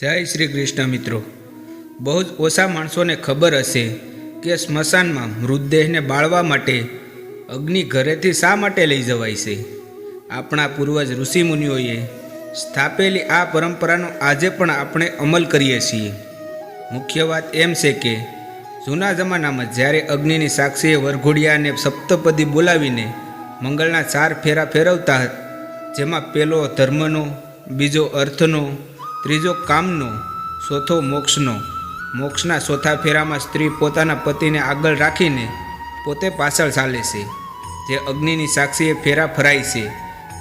જય શ્રી કૃષ્ણ મિત્રો. બહુ જ ઓછા માણસોને ખબર હશે કે સ્મશાનમાં મૃતદેહને બાળવા માટે અગ્નિ ઘરેથી શા માટે લઈ જવાય છે? આપણા પૂર્વજ ઋષિમુનિઓએ સ્થાપેલી આ પરંપરાનો આજે પણ આપણે અમલ કરીએ છીએ. મુખ્ય વાત એમ છે કે, જૂના જમાનામાં જ્યારે અગ્નિની સાક્ષીએ વરઘોડિયાને સપ્તપદી બોલાવીને મંગળના ચાર ફેરા ફેરવતા, જેમાં પહેલો ધર્મનો, બીજો અર્થનો ત્રીજો કામનો, ચોથો મોક્ષનો. મોક્ષના ચોથા ફેરામાં સ્ત્રી પોતાના પતિને આગળ રાખીને પોતે પાછળ ચાલે છે. જે અગ્નિની સાક્ષીએ ફેરા ફરાય છે.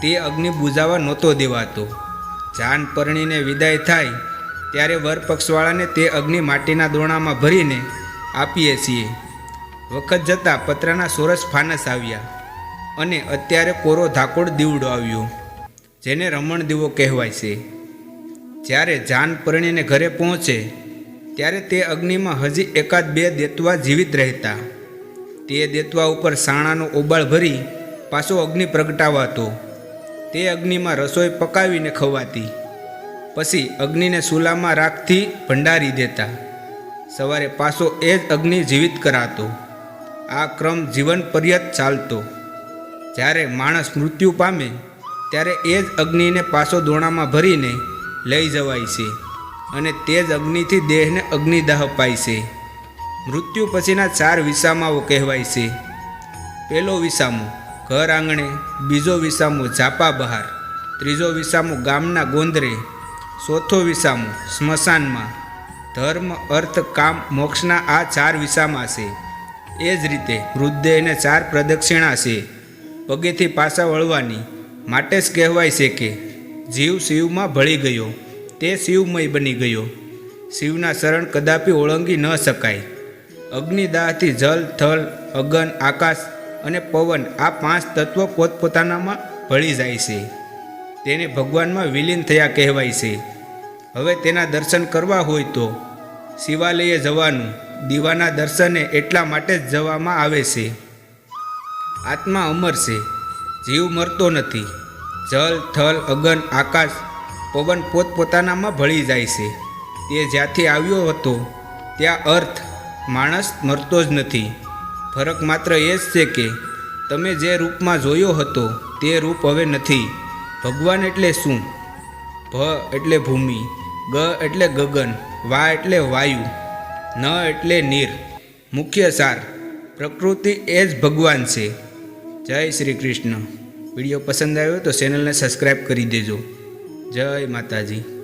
તે અગ્નિ બુઝાવા નહોતો દેવાતો. જાન પરણીને વિદાય થાય, ત્યારે વરપક્ષવાળાને તે અગ્નિ માટીના દોણામાં ભરીને આપીએ છીએ. વખત જતાં પતરાના સોરસ ફાનસ આવ્યા અને અત્યારે કોરો ધાકોડ દીવડો આવ્યો, જેને રમણ દીવો કહેવાય છે. જ્યારે જાન પરણીને ઘરે પહોંચે, ત્યારે તે અગ્નિમાં હજી એકાદ બે દેતવા જીવિત રહેતા. તે દેતવા ઉપર સાણાનો ઓબાળ ભરી પાછો અગ્નિ પ્રગટાવાતો. તે અગ્નિમાં રસોઈ પકાવીને ખવાતી. પછી અગ્નિને સુલામાં રાખથી ભંડારી દેતા. સવારે પાછો એ જ અગ્નિ જીવિત કરાતો. આ ક્રમ જીવન પર્યત ચાલતો. જ્યારે માણસ મૃત્યુ પામે, ત્યારે એ જ અગ્નિને પાછો દોણામાં ભરીને લઈ જવાય છે અને તે જ અગ્નિથી દેહને અગ્નિદાહ અપાય છે. મૃત્યુ પછીના ચાર વિસામાઓ કહેવાય છે. પહેલો વિસામો ઘર આંગણે, બીજો વિસામો ઝાપા બહાર, ત્રીજો વિસામો ગામના ગોંદરે, ચોથો વિસામો સ્મશાનમાં. ધર્મ, અર્થ, કામ, મોક્ષના આ ચાર વિસામા છે. એ જ રીતે મૃતદેહને ચાર પ્રદક્ષિણા છે. પગેથી પાછા વળવાની માટે જ કહેવાય છે કે જીવ શિવમાં ભળી ગયો. તે શિવમય બની ગયો. શિવના શરણ કદાપી ઓળંગી ન શકાય. અગ્નિદાહથી જલ, થલ, અગન, આકાશ અને પવન આ પાંચ તત્વો પોતપોતાનામાં ભળી જાય છે. તેને ભગવાનમાં વિલીન થયા કહેવાય છે. હવે તેના દર્શન કરવા હોય તો શિવાલયે જવાનું, દીવાના દર્શને એટલા માટે જ જવામાં આવે છે. આત્મા અમર છે. જીવ મરતો નથી. જલ થલ, અગન, આકાશ, પવન પોતપોતાનામાં ભળી જાય છે. તે જ્યાંથી આવ્યો હતો, ત્યાં અર્થ માણસ મરતો જ નથી. ફરક માત્ર એ જ છે કે તમે જે રૂપમાં જોયો હતો, તે રૂપ હવે નથી. ભગવાન એટલે શું? ભ એટલે ભૂમિ, ગ એટલે ગગન, વા એટલે વાયુ, ન એટલે નીર. મુખ્ય સાર, પ્રકૃતિ એ જ ભગવાન છે. જય શ્રી કૃષ્ણ. વીડિયો પસંદ આવ્યો તો ચેનલને સબસ્ક્રાઈબ કરી દેજો. જય માતાજી.